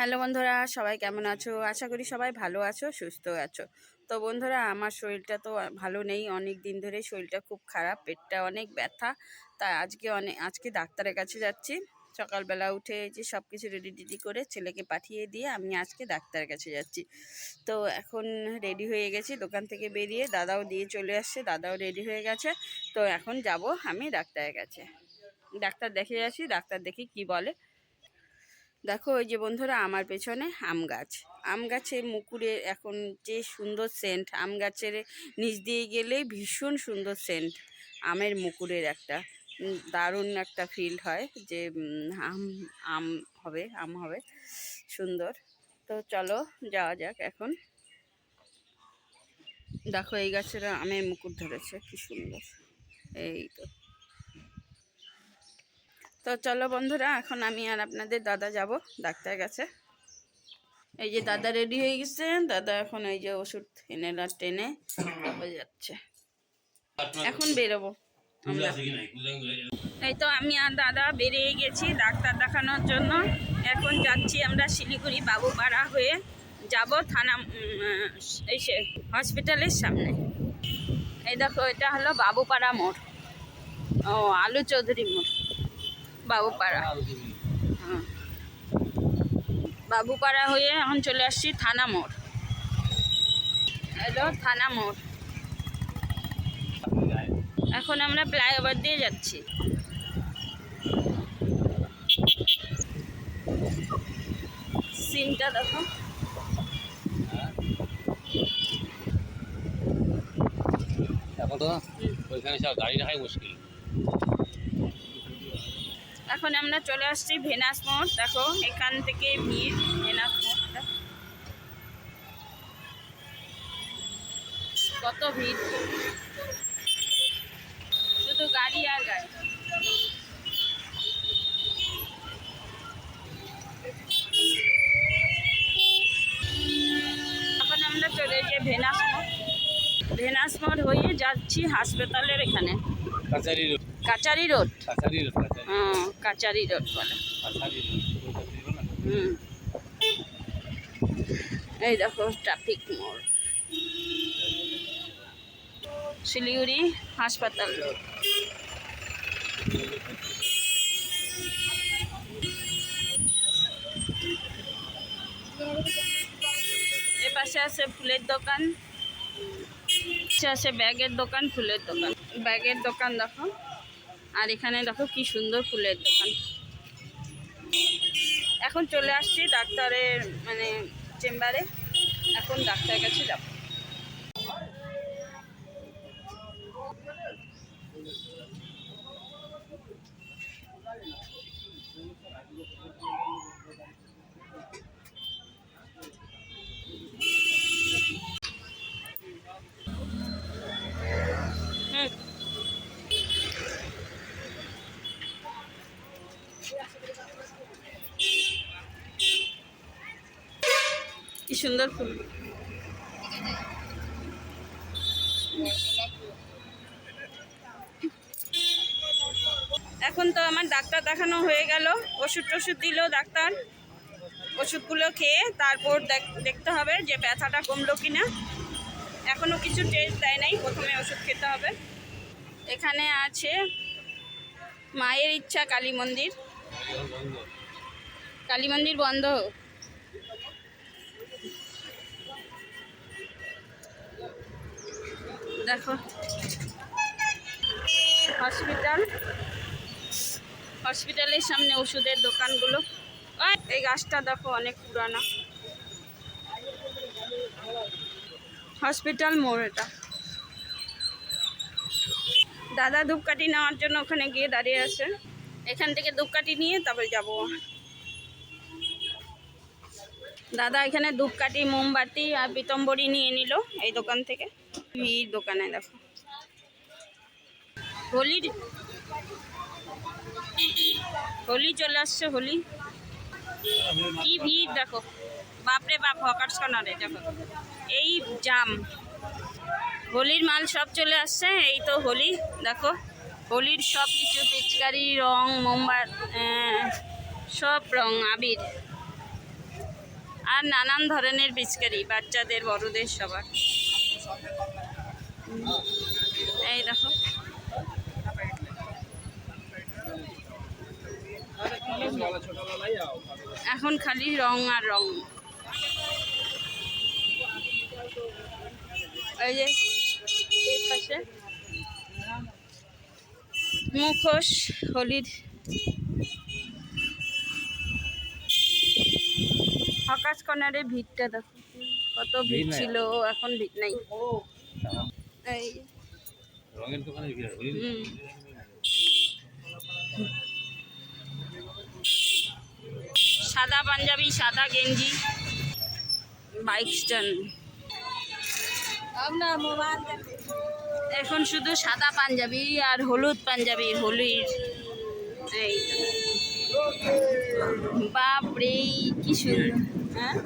Hello বন্ধুরা, সবাই কেমন আছো? আশা করি সবাই ভালো আছো, সুস্থ আছো। তো বন্ধুরা, আমার শরীরটা তো ভালো নেই, অনেক দিন ধরে শরীরটা খুব খারাপ, পেটটা অনেক ব্যথা। তাই আজকে অনেক আজকে ডাক্তারের কাছে যাচ্ছি। সকালবেলা উঠে যে সব কিছু রেডি টেডি করে ছেলেকে পাঠিয়ে দিয়ে আমি আজকে ডাক্তারের কাছে যাচ্ছি। তো এখন রেডি হয়ে গেছি, দোকান থেকে বেরিয়ে দাদাও দিয়ে চলে আসছে, দাদাও রেডি হয়ে গেছে। তো এখন যাব আমি ডাক্তারের কাছে। ডাক্তার দেখে আসি ডাক্তার দেখি কি বলে। দেখো ওই যে বন্ধুরা, আমার পেছনে আম গাছ। আম গাছে মুকুরে এখন যে সুন্দর সেন্ট আম গাছের নিচ দিয়ে গেলে ভীষণ সুন্দর সেন্ট আমের মুকুরের একটা দারুণ একটা ফিল হয় যে আম আম হবে আম হবে। সুন্দর। তো চলো, যাওয়া যাক এখন। দেখো এই গাছের আমের মুকুর ধরেছে, কি সুন্দর। এই তো। তো চলো বন্ধুরা, এখন আমি আর আপনাদের দাদা যাব, ডাক্তার কাছে। এই যে দাদা রেডি হয়ে গেছে, দাদা এখন এই যে ওষুধ এনে না টেনে যাচ্ছে। এখন বেরোবো এই তো আমি আর দাদা বেরিয়ে গেছি ডাক্তার দেখানোর জন্য। এখন যাচ্ছি আমরা শিলিগুড়ি বাবুপাড়া হয়ে। যাব থানা এই সে হসপিটালের সামনে। এই দেখো, এটা হলো বাবুপাড়া মোড়। ও, আলু চৌধুরী মোড়। বাবুপাড়া। বাবুপাড়া হয়ে এখন চলে আসছি থানা মোড়। এলো থানা মোড়। এখন আমরা ফ্লাইওভার দিয়ে যাচ্ছি। সিনটা দেখো। এখন তো ওইখানে সব গাড়ি রাখাই মুশকিল। এখন আমরা চলে আসছি ভেনাস মোড়। দেখো এখান থেকে ভিড় ভেনাস মোড়টা। কত ভিড়। শুধু গাড়ি আর গাড়ি। এখন আমরা চলে যাই ভেনাস মোড়। ভেনাস মোড় হয়ে যাচ্ছি হাসপাতালের এখানে। Kachari road. Kachari road. Kachari road বলে কাছারি রোড না? হুম। এই দেখো ট্রাফিক মোড়। শিলিগুড়ি হাসপাতাল রোড। এ পাশে আছে ফুলের দোকান। আছে ব্যাগের দোকান, ফুলের দোকান। ব্যাগের দোকান দেখো। আর এখানে দেখো কি সুন্দর ফুলের দোকান। এখন চলে আসছি ডাক্তারের মানে চেম্বারে। এখন ডাক্তারের কাছে যাব। সুন্দর ফুল। এখন তো আমার ডাক্তার দেখানো হয়ে গেল। ওষুধ টষুধ দিল ডাক্তার। ওষুধগুলো খেয়ে তারপর দেখ- দেখতে হবে যে ব্যথাটা কমলো কি না এখনও কিছু টেস্ট দেয় নাই, প্রথমে ওষুধ খেতে হবে। এখানে আছে মায়ের ইচ্ছা কালী মন্দির। কালী মন্দির বন্ধ দেখো। হসপিটাল। হসপিটালের সামনে ওষুধের দোকানগুলো। এই গাছটা দেখো অনেক পুরানা। হসপিটাল মোড় এটা। দাদা ধূপকাঠি নেওয়ার জন্য ওখানে গিয়ে দাঁড়িয়ে আছে। এখান থেকে ধূপকাঠি নিয়ে তারপরে যাব। দাদা এখানে ধূপকাঠি, মোমবাতি আর পিতম্বরী নিয়ে নিল এই দোকান থেকে। ভিড় দোকানে, দেখো। হোলির হোলি চলে আসছে, হোলি। কি ভিড়, দেখো। বাপরে বাপ হকার্স কর্নারে দেখো। এই জাম। হোলির মাল সব চলে আসছে, এই তো হোলি, দেখো। হোলির সব কিছু, পিচকারি, রং, মোমবাত সব রং, আবির। আর নানান ধরনের পিচকারি, বাচ্চাদের, বড়দের সবার। এই দেখো। এখন খালি রং আর রং। এই যে পাশে। মুখোশ হোলির আকাশ কর্নারে ভিড়টা দেখো। কত ভিড় ছিল এখন। ভিড় নাই। এই রঙের দোকানে ভিড় বুঝলি? হুম। সাদা পাঞ্জাবি সাদা গেঞ্জি বাইক স্ট্যান্ড এখন শুধু সাদা পাঞ্জাবি আর হলুদ পাঞ্জাবি হোলির। এই। বাপরে কি সুন্দর হ্যাঁ?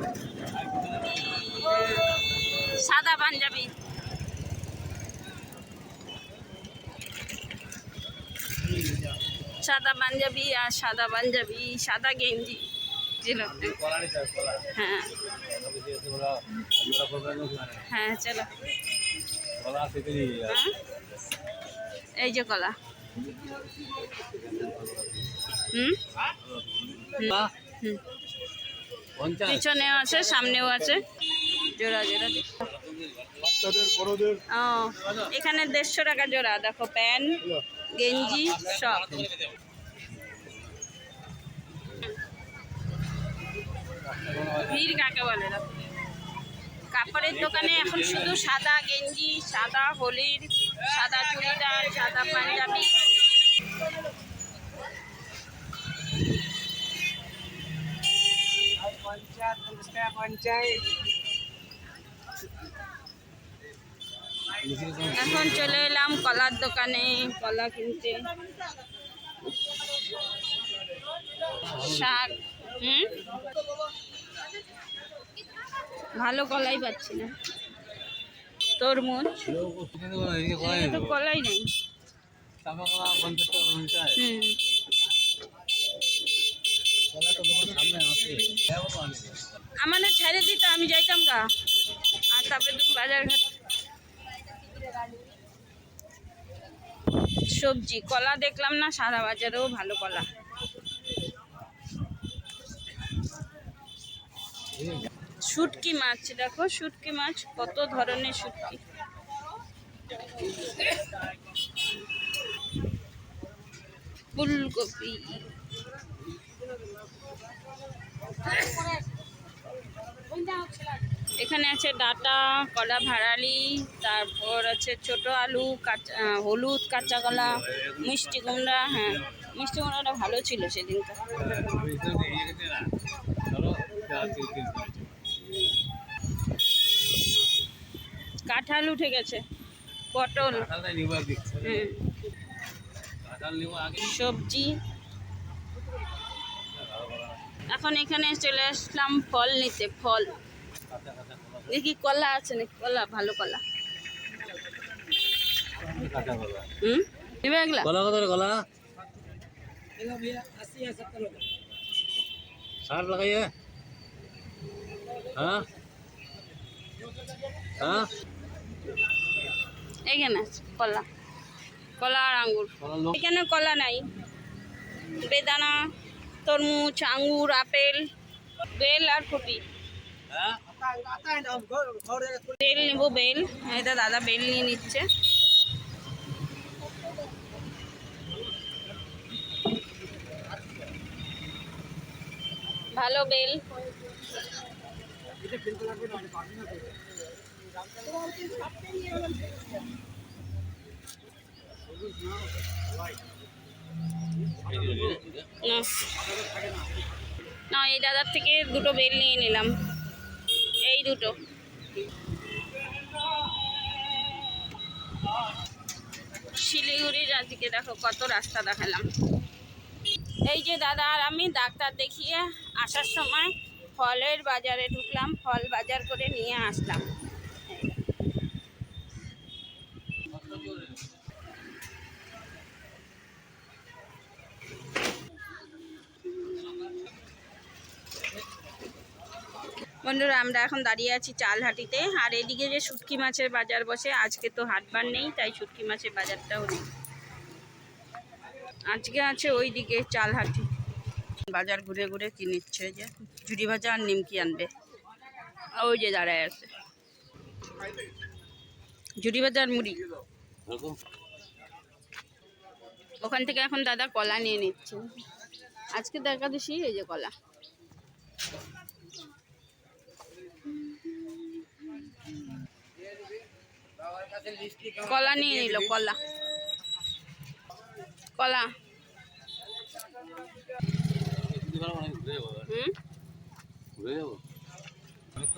সাদা পাঞ্জাবি। সাদা পাঞ্জাবি আর সাদা পাঞ্জাবি সাদা গেঞ্জি হ্যাঁ। হ্যাঁ চলো। হ্যাঁ? এই যে কলা। হুম? হুম। পিছনেও আছে সামনেও আছে। জোড়া জোড়া ও এখানে দেড়শো টাকা জোড়া দেখো প্যান্ট গেঞ্জি সব। ভিড় কাকে বলে কাপড়ের দোকানে এখন শুধু সাদা গেঞ্জি সাদা হোলির সাদা চুড়িদার সাদা পাঞ্জাবি। এখন চলে এলাম কলার দোকানে, কলা কিনতে শাক, হুম ভালো কলাই পাচ্ছি না তরমুজ তো। কলাই নেই। হুম আমাদের ছেড়ে দিত আমি যাইতাম গা। আর তারপরে বাজার ঘাট সবজি, কলা দেখলাম না, সাদা বাজারেও ভালো কলা। শুটকি মাছ, দেখো শুটকি মাছ, কত ধরনের শুটকি। ফুলকপি। এখানে আছে ডাটা কলা ভাড়ালি তারপর আছে ছোট আলু কাঁচা হলুদ কাঁচা কলা মিষ্টি কুমড়া হ্যাঁ। মিষ্টি কুমড়াটা ভালো ছিল সেদিনটা। কাঁঠাল উঠে গেছে পটল। সবজি। এখন এখানে চলে আসলাম ফল নিতে ফল। দেখি কলা আছে নাকি? কলা ভালো কলা। কাঁচা কলা। হুম? নেবে এগুলা? কলা কত কলা? ষাট লাগাইয়ে হ্যাঁ? হ্যাঁ? এখানে আছে কলা। কলা আর আঙ্গুর। এখানে কলা নাই। বেদানা। তরমুজ, আঙ্গুর, আপেল, বেল আর ফুটি বেল নেব, বেল। এটা দাদা বেল নিয়ে নিচ্ছে। ভালো বেল। না। না, এই দাদার থেকে দুটো বেল নিয়ে নিলাম। এই দুটো। শিলিগুড়ির আজকে দেখো কত রাস্তা দেখালাম। এই যে দাদা আর আমি ডাক্তার দেখিয়ে আসার সময় ফলের বাজারে ঢুকলাম, ফল বাজার করে নিয়ে আসলাম। বন্ধুরা আমরা এখন দাঁড়িয়ে আছি চালহাটিতে। আর এদিকে যে শুটকি মাছের বাজার বসে আজকে তো হাটবার নেই তাই শুটকি মাছের বাজারটাও নেই। আজকে আছে ওই দিকে চালহাটি। বাজার ঘুরে ঘুরে কি নিচ্ছে যে? ঝুড়ি ভাজা আর নিমকি আনবে। ওই যে দাঁড়ায় আছে। ঝুড়ি ভাজা আর মুড়ি। ওখান থেকে এখন দাদা কলা নিয়ে নিচ্ছে। আজকে দেখা একাদশী এই যে কলা। কলা নিয়ে নিল, কলা। কলা।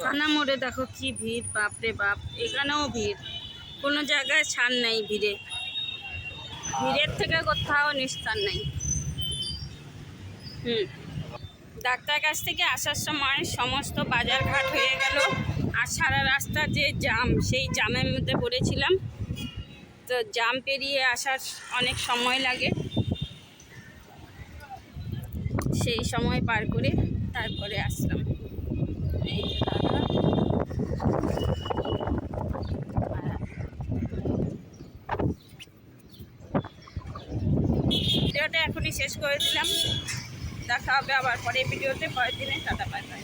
থানা মোড়ে দেখো কি ভিড়, বাপরে বাপ, এখানেও ভিড়। কোনো জায়গায় ছাড় নাই ভিড়ে। ভিড়ের থেকে কোথাও নিস্তার নেই। হুম। ডাক্তার কাছ থেকে আসার সময় সমস্ত বাজারঘাট হয়ে গেল। আর সারা রাস্তা যে জাম, সেই জামের মধ্যে পড়েছিলাম। তো জাম পেরিয়ে আসার অনেক সময় লাগে। সেই সময় পার করে তারপরে আসলাম। ভিডিওটা এখনই শেষ করে দিলাম। দেখা হবে আবার পরে ভিডিওতে। পরের দিনে টাটা, বাই বাই।